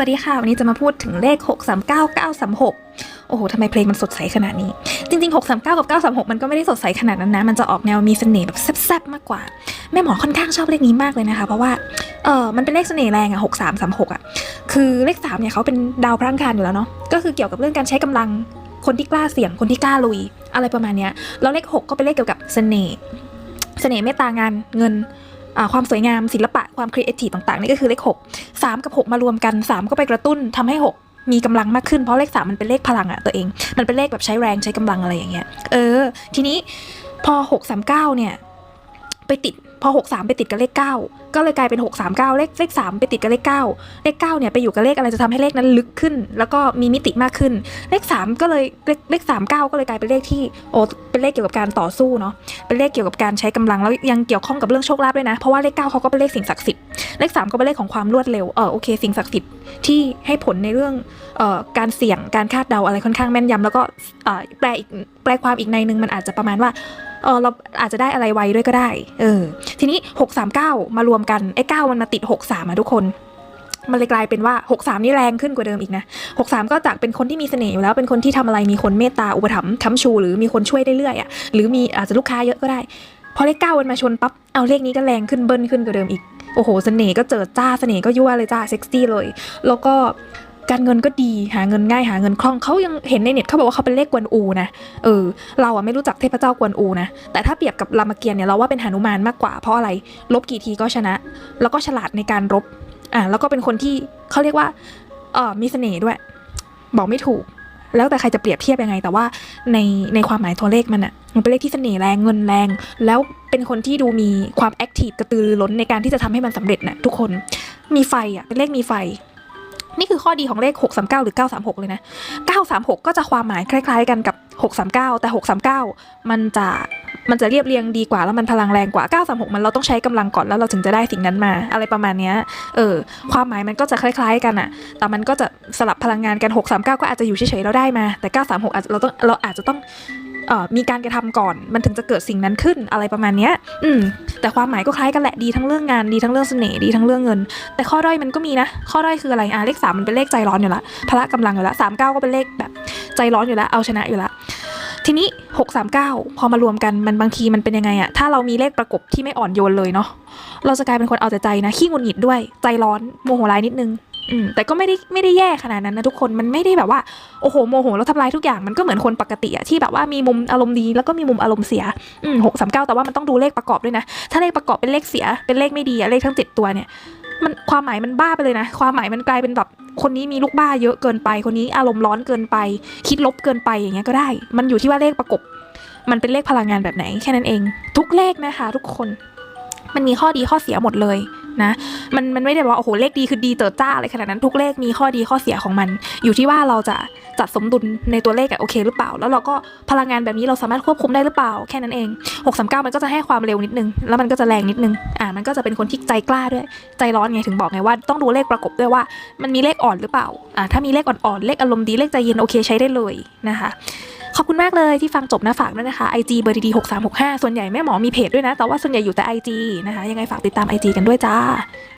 วัสดีค่ะ วันนี้จะมาพูดถึงเลข 6 3 9 9 3 6 โอ้โหทำไมเพลงมันสดใสขนาดนี้ จริง ๆ 6 3 9 กับ 9 3 6 มันก็ไม่ได้สดใสขนาดนั้นนะ มันจะออกแนวมีเสน่ห์แบบแซ่บๆ มากกว่า แม่หมอค่อนข้างชอบเลขนี้มากเลยนะคะ เพราะว่า เออมันเป็นเลขเสน่ห์แรงอะ6 3 3 6อะคือเลข 3 เนี่ยเขาเป็นดาวพระอังคารอยู่แล้วเนาะ ก็คือเกี่ยวกับเรื่องการใช้กำลัง คนที่กล้าเสี่ยง คนที่กล้าลุย อะไรประมาณเนี้ย แล้วเลข 6 ก็เป็นเลขเกี่ยวกับเสน่ห์ เสน่ห์เมตตางาน เงิน ความสวยงามศิลปะความครีเอทีฟต่างๆ นี่ก็คือเลข 6 3 กับ 6 มารวมกัน 3 ก็ไปกระตุ้นทำให้ 6 มีกำลังมากขึ้นเพราะเลข 3 มันเป็นเลขพลังอะตัวเอง มันเป็นเลขแบบใช้แรงใช้กำลังอะไรอย่างเงี้ยเออ ทีนี้พอ 6 3 9 เนี่ย ไปติด พอ 6 3 ไปติดกับเลข 9 ก็เลยกลายเป็น 6 3 9 เลขเลข 3 ไปติดกับเลข 9 เลข 9 เนี่ยไปอยู่กับเลขอะไรจะทำให้เลขนั้นลึกขึ้น แล้วก็มีมิติมากขึ้น เลข 3 ก็เลยเลขเลข 3 9 ก็เลยกลายเป็นเลขที่โอ้เป็นเลขเกี่ยวกับการต่อสู้เนาะ เป็นเลขเกี่ยวกับการใช้กำลังแล้วยังเกี่ยวข้องกับเรื่องโชคลาภด้วยนะ เพราะว่าเลขเก้าเขาก็เป็นเลขสิ่งศักดิ์สิทธิ์ เลขสามก็เป็นเลขของความรวดเร็ว เออโอเค สิ่งศักดิ์สิทธิ์ที่ให้ผลในเรื่องเอ่อการเสี่ยง การคาดเดาอะไรค่อนข้างแม่นยำแล้วก็เอ่อแปลอีกแปลความอีกในนึงมันอาจจะประมาณว่า เออเราอาจจะได้อะไรไวด้วยก็ได้ เออ ทีนี้ 639 มารวมกันไอ้9มันมาติด 63อะทุกคน มันเลยกลายเป็นว่า 63 นี่แรงขึ้นกว่าเดิมอีกนะ 63 ก็จากเป็นคนที่มีเสน่ห์อยู่แล้วเป็นคนที่ทำอะไรมีคนเมตตาอุปถัมภ์ค้ำชู หรือมีคนช่วยได้เรื่อยอะหรือมีอาจจะลูกค้าเยอะก็ได้ พอเลขเก้ามันมาชนปั๊บเอาเลขนี้ก็แรงขึ้นเบิ้ลขึ้นกว่าเดิมอีกโอ้โหเสน่ห์ก็เจอจ้าเสน่ห์ก็ยั่วเลยจ้าเซ็กซี่เลย แล้วก็ การเงินก็ดีหาเงินง่ายหาเงินคล่องเขายังเห็นในเน็ตเขาบอกว่าเขาเป็นเลขกวนอูนะเออเราอะไม่รู้จักเทพเจ้ากวนอูนะแต่ถ้าเปรียบกับรามเกียรติเนี่ยเราว่าเป็นหนุมานมากกว่าเพราะอะไรลบกี่ทีก็ชนะ แล้วก็ฉลาดในการรบอ่าแล้วก็เป็นคนที่เขาเรียกว่าเออมีเสน่ห์ด้วย บอกไม่ถูก แล้วแต่ใครจะเปรียบเทียบยังไง แต่ว่าในในความหมายตัวเลขมันอะมันเป็นเลขที่เสน่ห์แรงเงินแรง แล้วเป็นคนที่ดูมีความแอคทีฟกระตือรือร้นในการที่จะทำให้มันสำเร็จนะทุกคนมีไฟอะเป็นเลขมีไฟ นี่คือข้อดีของเลข 639 หรือ 936 เลยนะ 936 ก็จะความหมายคล้ายๆกันกับ 639 แต่ 639 มันจะมันจะเรียบเรียงดีกว่าแล้วมันพลังแรงกว่า 936 มันเราต้องใช้กำลังก่อนแล้วเราถึงจะได้สิ่งนั้นมา อะไรประมาณนี้เออ ความหมายมันก็จะคล้าย ๆ กันอะแต่มันก็จะสลับพลังงานกัน 639 ก็อาจจะอยู่เฉยๆเราได้มา แต่ 936อาจเราต้องเราอาจจะต้อง มีการกระทำก่อน มันถึงจะเกิดสิ่งนั้นขึ้นอะไรประมาณเนี้ยอืมแต่ความหมายก็คล้ายกันแหละดีทั้งเรื่องงานดีทั้งเรื่องเสน่ห์ดีทั้งเรื่องเงิน แต่ข้อด้อยมันก็มีนะ ข้อด้อยคืออะไรอะเลขสามมันเป็นเลขใจร้อนอยู่ละพละกำลังอยู่ละสามเก้าก็เป็นเลขแบบ ใจร้อนอยู่แล้วเอาชนะอยู่ละทีนี้หกสามเก้าพอมารวมกันมันบางทีมันเป็นยังไงอะถ้าเรามีเลขประกบที่ไม่อ่อนโยนเลยเนาะเราจะกลายเป็นคนเอาแต่ใจนะขี้งุดหงิดด้วยใจร้อนโมโหร้ายนิดนึง อืมแต่ก็ไม่ได้ไม่ได้แย่ขนาดนั้นนะทุกคนมันไม่ได้แบบว่าโอ้โหโมโหแล้วทำลายทุกอย่างมันก็เหมือนคนปกติอะที่แบบว่ามีมุมอารมณ์ดีแล้วก็มีมุมอารมณ์เสียอืมหกสามเก้าแต่ว่ามันต้องดูเลขประกอบด้วยนะ ถ้าเลขประกอบเป็นเลขเสียเป็นเลขไม่ดีอะเลขทั้งเจ็ดตัวเนี่ยมันความหมายมันบ้าไปเลยนะ ความหมายมันกลายเป็นแบบคนนี้มีลูกบ้าเยอะเกินไป คนนี้อารมณ์ร้อนเกินไป คิดลบเกินไปอย่างเงี้ยก็ได้ มันอยู่ที่ว่าเลขประกบ มันเป็นเลขพลังงานแบบไหนแค่นั้นเอง ทุกเลขนะคะ ทุกคน มันมีข้อดีข้อเสียหมดเลย นะ มันมันไม่ได้บอกว่าโอ้โหเลขดีคือดีเติร์จ้าอะไรขนาดนั้นทุกเลขมีข้อดีข้อเสียของมัน อยู่ที่ว่าเราจะจัดสมดุลในตัวเลขอะโอเคหรือเปล่า แล้วเราก็พลังงานแบบนี้เราสามารถควบคุมได้หรือเปล่าแค่นั้นเอง 639 มันก็จะให้ความเร็วนิดนึง แล้วมันก็จะแรงนิดนึงอ่ามันก็จะเป็นคนที่ใจกล้าด้วย ใจร้อนไงถึงบอกไงว่าต้องดูเลขประกบด้วยว่า มันมีเลขอ่อนหรือเปล่าอ่าถ้ามีเลขอ่อนๆเลขอารมณ์ดีเลขใจเย็นโอเคใช้ได้เลยนะคะ ขอบคุณมากเลยที่ฟังจบนะฝากด้วยนะคะ IG เบอร์ดีๆ6365ส่วนใหญ่แม่หมอมีเพจด้วยนะ แต่ว่าส่วนใหญ่อยู่แต่ IG นะคะ ยังไงฝากติดตาม IG กันด้วยจ้า